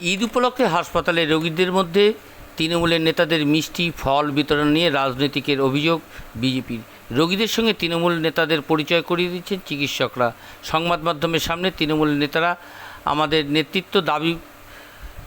ঈদ উপলক্ষে হাসপাতালে রোগীদের মধ্যে তৃণমূলের নেতাদের মিষ্টি ফল বিতরণ নিয়ে রাজনৈতিকের অভিযোগ বিজেপির। রোগীদের সঙ্গে তৃণমূল নেতাদের পরিচয় করিয়ে দিচ্ছেন চিকিৎসকরা। সংবাদ মাধ্যমের সামনে তৃণমূল নেতারা আমাদের নেতৃত্ব দাবি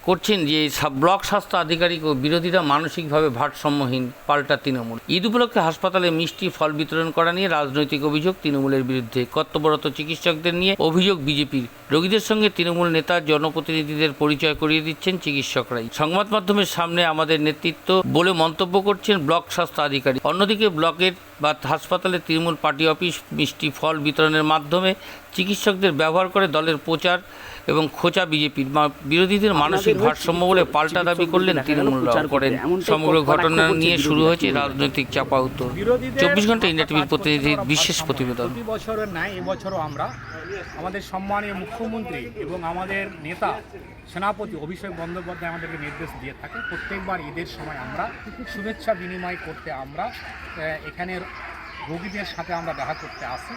করছেন যে ব্লক স্বাস্থ্য আধিকারিক ও বিরোধীরা মানসিকভাবে ভারসাম্যহীন, পাল্টা তৃণমূল। ঈদ উপলক্ষে হাসপাতালে মিষ্টি ফল বিতরণ করা নিয়ে রাজনৈতিক অভিযোগ তৃণমূলের বিরুদ্ধে। কর্তব্যরত চিকিৎসকদের নিয়ে অভিযোগ বিজেপির। রোগীদের সঙ্গে তৃণমূল নেতা, জনপ্রতিনিধিদের পরিচয় করিয়ে দিচ্ছেন চিকিৎসকরাই। সংবাদ মাধ্যমের সামনে আমাদের নেতৃত্ব বলে মন্তব্য করছেন ব্লক স্বাস্থ্য আধিকারিক। অন্যদিকে ব্লকের বা হাসপাতালে তৃণমূল পার্টি অফিস মিষ্টি ফল বিতরণের মাধ্যমে চিকিৎসকদের ব্যবহার করে দলের প্রচার এবং খোঁচা বিজেপির বিরোধীদের মানসিক ভারসাম্য বলে পাল্টা দাবি করলেন তৃণমূলরা করেন। সমগ্র ঘটনা নিয়ে শুরু হয়েছে রাজনৈতিক চাপা উত্তর। চব্বিশ ঘণ্টা ইন্ডিয়া টিভির প্রতিনিধির বিশেষ প্রতিবেদন। প্রতি বছরের ন্যায় এবছরও আমরা আমাদের সম্মানীয় মুখ্যমন্ত্রী এবং আমাদের নেতা সেনাপতি অভিষেক বন্দ্যোপাধ্যায় আমাদেরকে নির্দেশ দিয়ে থাকে। প্রত্যেকবার ঈদের সময় আমরা শুভেচ্ছা বিনিময় করতে আমরা এখানের রোগীদের সাথে আমরা দেখা করতে আসি।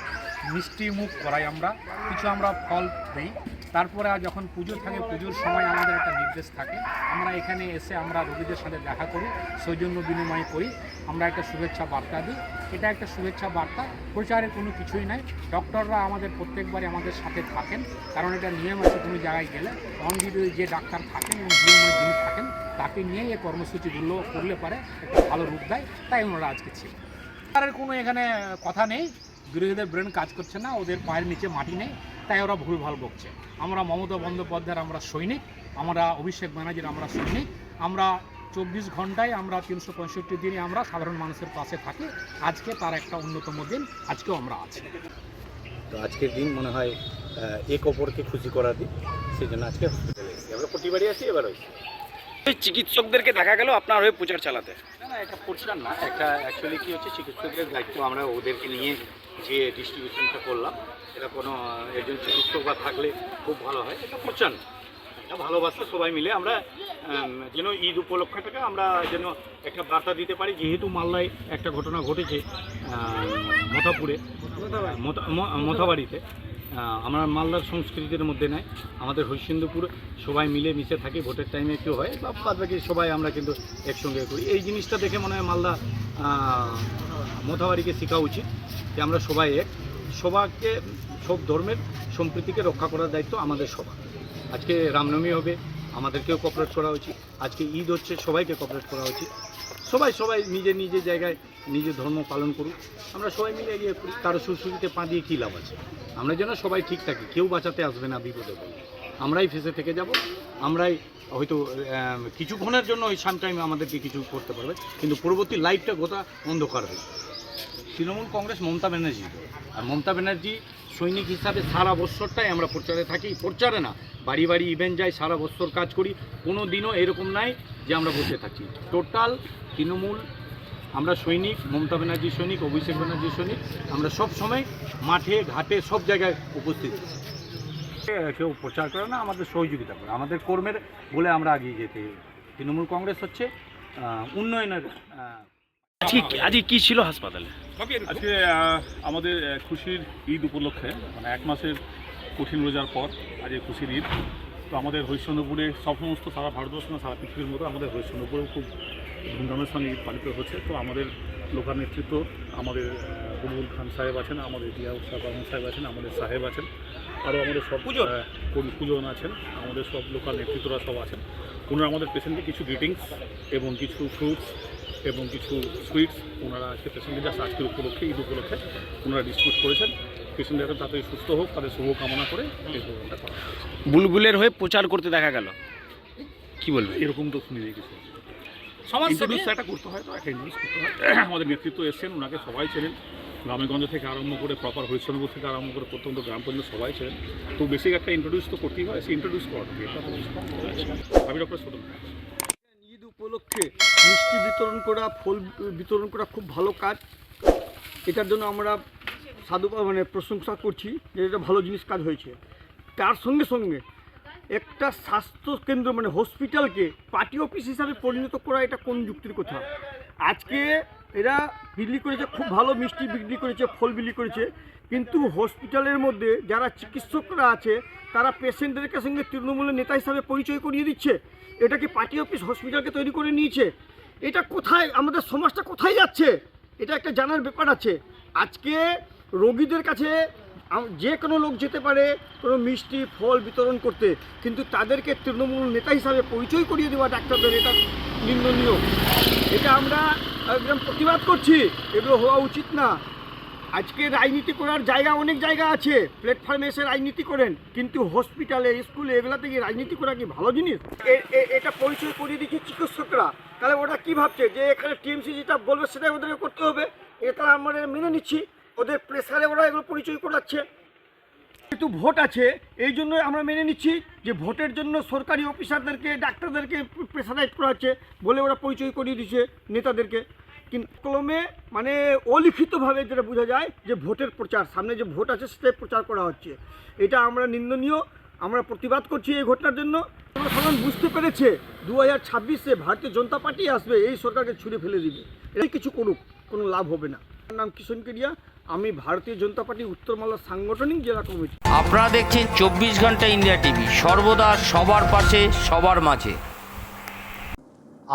মিষ্টি মুখ করাই আমরা। কিছু আমরা ফল দিই। তারপরে যখন পুজো থাকে, পুজোর সময় আমাদের একটা নির্দেশ থাকে। আমরা এখানে এসে আমরা রোগীদের সাথে দেখা করি, সৌজন্য বিনিময় করি। আমরা একটা শুভেচ্ছা বার্তা দিই। এটা একটা শুভেচ্ছা বার্তা। প্রচারের কোনো কিছুই নাই। ডক্টররা আমাদের প্রত্যেকবারই আমাদের সাথে থাকেন। কারণ এটা নিয়ম আছে, কোনো জায়গায় গেলে। অন ডিউটি যে ডাক্তার থাকেন এবং নিয়মের যিনি থাকেন, তাকে নিয়েই এই কর্মসূচিগুলো করলে পারে, একটা ভালো রূপ দেয়। তাই ওনারা আজকে ছিল আর কোনো এখানে কথা নেই। বিরোধীদের ব্রেন কাজ করছে না, ওদের পায়ের নিচে মাটি নেই, তাই ওরা ভুলভাল বকছে। আমরা মমতা বন্দ্যোপাধ্যায়ের আমরা সৈনিক, আমরা অভিষেক ব্যানার্জির আমরা সৈনিক, আমরা চব্বিশ ঘন্টায় আমরা তিনশো পঁয়ষট্টি দিনে আমরা সাধারণ মানুষের পাশে থাকি। আজকে তার একটা অন্যতম দিন, আজকেও আমরা আছি। তো আজকের দিন মনে হয় এক অপরকে খুশি করার দিন সেই জন্য আজকে হসপিটালে আমরা প্রতিবারই আসি এবার হয়েছি। চিকিৎসকদেরকে দেখা গেল, আপনার হয়ে প্রচার চালাতে। না এটা পড়ছিলাম না অ্যাকচুয়ালি কী হচ্ছে দায়িত্ব আমরা ওদেরকে নিয়ে ডিস্ট্রিবিউশনটা করলাম কোনো থাকলে খুব ভালো হয়, এটা প্রচার এটা সবাই মিলে, আমরা যেন ঈদ আমরা যেন একটা বার্তা দিতে পারি, যেহেতু মাল্লায় একটা ঘটনা ঘটেছে মথাপুরে আমরা মালদার সংস্কৃতির মধ্যে নাই। আমাদের হরিশিন্দুপুর সবাই মিলে মিশে থাকি, ভোটের টাইমে কেউ হয়, বা বাদ বাকি সবাই আমরা কিন্তু একসঙ্গে করি। এই জিনিসটা দেখে মনে হয় মালদা মথাবাড়িকে শেখা উচিত যে আমরা সবাই এক। সবাকে সব ধর্মের সম্প্রীতিকে রক্ষা করার দায়িত্ব আমাদের সবার। আজকে রামনবমী হবে আমাদেরকেও কপারেট করা উচিত। আজকে ঈদ হচ্ছে, সবাইকে কপারেট করা উচিত। সবাই সবাই নিজের নিজের জায়গায় নিজের ধর্ম পালন করুক। আমরা সবাই মিলে এগিয়ে করি কারও সুশ্রুতিতে পা দিয়ে কী লাভ আছে? আমরা যেন সবাই ঠিক থাকি, কেউ বাঁচাতে আসবে না বিপদে আমরাই ফেসে থেকে যাব, আমরাই হয়তো কিছুক্ষণের জন্য ওই সাম টাইমে আমাদেরকে কিছু করতে পারবে, কিন্তু পরবর্তী লাইফটা গোটা অন্ধকার হয়ে তৃণমূল কংগ্রেস মমতা ব্যানার্জি। আর মমতা ব্যানার্জি সৈনিক হিসাবে সারা বছরটাই আমরা প্রচারে থাকি, প্রচারে না বাড়ি বাড়ি ইভেন্ট যাই সারা বছর কাজ করি কোনো দিনও এরকম নাই যে আমরা বসে থাকি। টোটাল তৃণমূল আমরা সৈনিক মমতা ব্যানার্জি সৈনিক অভিষেক ব্যানার্জি সৈনিক আমরা সব সময় মাঠে ঘাটে সব জায়গায় উপস্থিত। কেউ প্রচার করে না আমাদের সহযোগিতা করে। আমাদের কর্মের বলে আমরা এগিয়ে যেতে তৃণমূল কংগ্রেস হচ্ছে উন্নয়নের আজকে আজকে কি ছিল হাসপাতালে? আজকে আমাদের খুশির ঈদ উপলক্ষে মানে এক মাসের কঠিন রোজার পর আজ এই খুশির ঈদ। তো আমাদের হরিশ্চন্দ্রপুরে সব সমস্ত সারা ভারতবর্ষ না সারা পৃথিবীর মতো আমাদের হরিশ্চন্দ্রপুরেও খুব ধুমধামের সঙ্গে ঈদ পালিত হচ্ছে। তো আমাদের লোকাল নেতৃত্ব আমাদের বুলবুল খান সাহেব আছেন আমাদের দিয়া উৎসাহ বর্মন সাহেব আছেন আমাদের সাহেব আছেন আরও আমাদের সব পুজন? আছেন আমাদের সব লোকাল নেতৃত্বরা সব আছেন। ওনারা আমাদের পেশেন্টকে কিছু গ্রিটিংস এবং কিছু ফ্রুটস এবং কিছু সুইটস ওনারা আজকে পেশেন্টকে জাস্ট আজকের উপলক্ষে ঈদ উপলক্ষে ওনারা ডিস্ট্রিবিউট করেছেন। পেশেন্ট যাতে তাড়াতাড়ি সুস্থ হোক তাদের শুভকামনা করে এই প্রোগ্রামটা করা হয়েছে। বুলবুলের হয়ে প্রচার করতে দেখা গেল। কি বলবেন? এরকম তো শুনি কিছু ইন্ট্রোডিউস একটা করতে হয় তো একটা ইন্ট্রোডিউস করতে হয়। আমাদের নেতৃত্ব এসছেন ওনাকে সবাই ছিলেন গ্রামেগঞ্জ থেকে আরম্ভ করে প্রপার হরিশ্চন্দ্রপুর থেকে আরম্ভ করে প্রত্যন্ত গ্রাম পর্যন্ত সবাই ছিলেন তো বেশি একটা ইন্ট্রোডিউস তো করতেই হয় সে ইন্ট্রোডিউস করা এটা তো আমি ডক্টর ঈদ উপলক্ষে মিষ্টি বিতরণ করা ফল বিতরণ করা খুব ভালো কাজ। এটার জন্য আমরা সাধু মানে প্রশংসা করছি যে এটা ভালো জিনিস কাজ হয়েছে। তার সঙ্গে সঙ্গে একটা স্বাস্থ্য কেন্দ্র মানে হসপিটালকে পার্টি অফিস হিসাবে পরিণত করা এটা কোন যুক্তির কথা? আজকে এরা বিক্রি করেছে, খুব ভালো মিষ্টি বিক্রি করেছে, ফল বিক্রি করেছে, কিন্তু হসপিটালের মধ্যে যারা চিকিৎসকরা আছে, তারা পেশেন্টদেরকে সঙ্গে তৃণমূলের নেতা হিসাবে পরিচয় করিয়ে দিচ্ছে। এটা কি পার্টি অফিস হসপিটালকে তৈরি করে নিয়েছে? এটা কোথায়, আমাদের সমাজটা কোথায় যাচ্ছে? এটা একটা জানার ব্যাপার আছে। আজকে রোগীদের কাছে যে কোনো লোক যেতে পারে কোনো মিষ্টি, ফল বিতরণ করতে, কিন্তু তাদেরকে তৃণমূল নেতা হিসাবে পরিচয় করিয়ে দেওয়া ডাক্তারদের এটা নিন্দনীয়। এটা আমরা একদম প্রতিবাদ করছি, এগুলো হওয়া উচিত না। আজকে রাজনীতি করার জায়গা অনেক জায়গা আছে প্ল্যাটফর্মে এসে রাজনীতি করেন, কিন্তু হসপিটালে স্কুলে এগুলাতে কি রাজনীতি করা কি ভালো জিনিস? এটা পরিচয় করিয়ে দিচ্ছে চিকিৎসকরা। তাহলে ওরা কি ভাবছে? যে এখানে টিএমসি যেটা বলবে, সেটাই ওদেরকে করতে হবে? এটা আমরা মেনে নিচ্ছি। ওদের প্রেসারে ওরা এগুলো পরিচয় করাচ্ছে। যেহেতু ভোট আছে, এই জন্য আমরা মেনে নিচ্ছি যে ভোটের জন্য সরকারি অফিসারদেরকে, ডাক্তারদেরকে প্রেসারাইজ করা হচ্ছে বলে ওরা পরিচয় করিয়ে দিচ্ছে নেতাদেরকে। কিন্তু কলমে মানে অলিখিতভাবে যেটা বোঝা যায় যে ভোটের প্রচার, সামনে যে ভোট আছে সেটাই প্রচার করা হচ্ছে। এটা আমরা নিন্দনীয়, আমরা প্রতিবাদ করছি এই ঘটনার জন্য। সাধারণ বুঝতে পেরেছে দু হাজার ছাব্বিশে ভারতীয় জনতা পার্টি আসবে, এই সরকারকে ছুঁড়ে ফেলে দিবে। এই কিছু করুক, কোনো লাভ হবে না। নাম কিষণ কেরিয়া আমি ভারতীয় জনতা পার্টি উত্তর মালদার সাংগঠনিক জেলা কমিটি। আপনারা দেখছেন চব্বিশ ঘণ্টা ইন্ডিয়া টিভি সর্বদা সবার পাশে সবার মাঝে।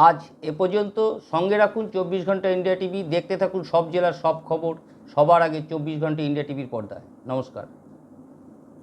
আজ এ পর্যন্ত সঙ্গে রাখুন চব্বিশ ঘণ্টা ইন্ডিয়া টিভি দেখতে থাকুন সব জেলার সব খবর সবার আগে চব্বিশ ঘণ্টা ইন্ডিয়া টিভির পর্দায়। নমস্কার।